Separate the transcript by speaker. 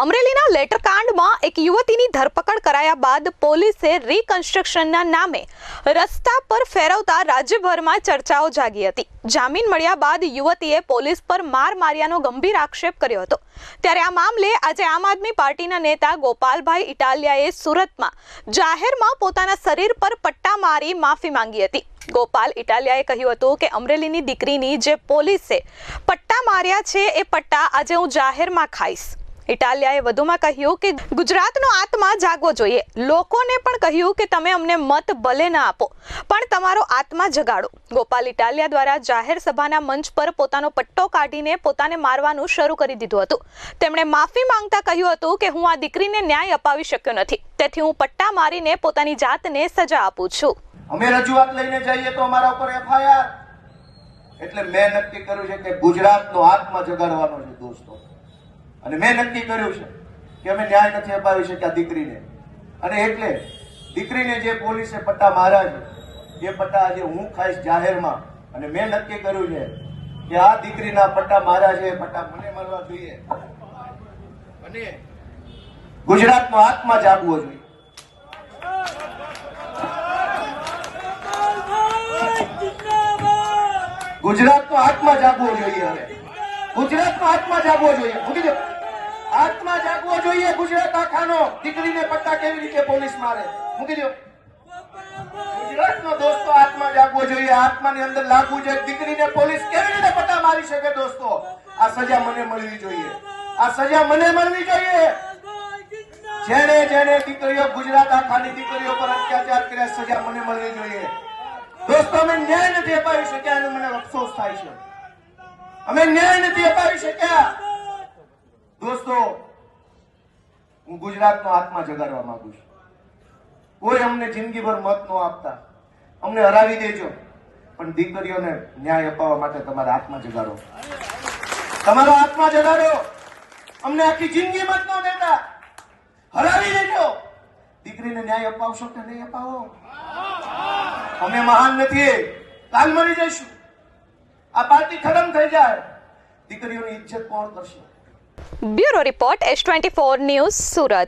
Speaker 1: અમરેલીના લેટરકાંડમાં એક યુવતીની ધરપકડ કરાયા બાદ પોલીસે રીકન્સ્ટ્રક્શનના નામે રસ્તા પર ફેરવતા રાજ્યભરમાં ચર્ચાઓ જાગી હતી. જામીન મળ્યા બાદ યુવતીએ પોલીસ પર માર માર્યાનો ગંભીર આક્ષેપ કર્યો હતો. ત્યારે આ મામલે આજે આમ આદમી પાર્ટીના નેતા ગોપાલભાઈ ઇટાલિયાએ સુરતમાં જાહેરમાં પોતાના શરીર પર પટ્ટા મારી માફી માંગી હતી. ગોપાલ ઇટાલિયાએ કહ્યું હતું કે અમરેલીની દીકરીની જે પોલીસે પટ્ટા માર્યા છે એ પટ્ટા આજે હું જાહેરમાં ખાઈશ. ઇટાલિયાએ વધુમાં કહ્યું કે ગુજરાતનો આત્મા જાગવો જોઈએ. લોકોને પણ કહ્યું કે તમે અમને મત ભલે ના આપો, પણ તમારો આત્મા જગાડો. ગોપાલ ઇટાલિયા દ્વારા જાહેર સભાના મંચ પર પોતાનો પટ્ટો કાઢીને પોતાને મારવાનું શરૂ કરી દીધું હતું. તેમણે માફી માંગતા કહ્યું હતું કે હું આ દીકરીને ન્યાય અપાવી શક્યો નથી. તેથી હું પટ્ટા મારીને પોતાની જાતને સજા આપું છું.
Speaker 2: અમે રજૂઆત લઈને જઈએ તો અમારા ઉપર એફઆઈઆર. એટલે મેં નક્કી કર્યું છે કે ગુજરાતનો આત્મા જગાડવાનો છે દોસ્તો. અને મેં નક્કી કર્યું છે કે અમે ન્યાય નથી અપાવી શક્યા દીકરીને. અને એટલે દીકરીને જે પોલીસે પટ્ટા માર્યા છે એ પટ્ટા આજે હું ખાઈશ જાહેરમાં. અને મેં નક્કી કર્યું છે કે આ દીકરીના પટ્ટા માર્યા છે એ પટ્ટા મને મળવા જોઈએ. અને ગુજરાતનો આત્મા જાગવો જોઈએ. ગુજરાતનો આત્મા જાગવો જોઈએ હવે. ગુજરાતનો આત્મા જાગવો જોઈએ. મૂકી દો આત્મા જાગવો જોઈએ ગુજરાત આખાનો. દીકરીને પટ્ટા કેવી રીતે પોલીસ મારે? મૂકી દો ગુજરાતનો દોસ્તો આત્મા જાગવો જોઈએ. આત્માની અંદર લાગવું જોઈએ દીકરીને પોલીસ કેવી રીતે પટ્ટા મારી શકે દોસ્તો? આ સજા મને મળવી જોઈએ. આ સજા મને મળવી જોઈએ. જેણે જેણે દીકરીઓ ગુજરાત આખાની દીકરીઓ પર અત્યાચાર કર્યા, સજા મને મળવી જોઈએ. દોસ્તો, અમે ન્યાય નથી અપાવી શક્યા એનો મને અફસોસ થાય છે. અમે ન્યાય નથી અપાવી શક્યા. દોસ્તો, હું ગુજરાતનો આત્મા જગાડવા માંગુ છું. કોઈ અમને જિંદગીભર મત ન આપતા. અમને હરાવી દેજો. પણ દીકરીઓને ન્યાય અપાવવા માટે તમારા આત્મા જગાડો. તમારો આત્મા જગાડો. અમને આખી જિંદગી મત ન દેતા. હરાવી દેજો. દીકરીને ન્યાય અપાવશો કે નહીં અપાવો? અમે મહાન નથી. કાલ મળી જઈશું. આ પાર્ટી ખતમ થઈ જાય. દીકરીઓની ઇજ્જત કોણ કરશે?
Speaker 1: Bureau report S twenty four news Surat.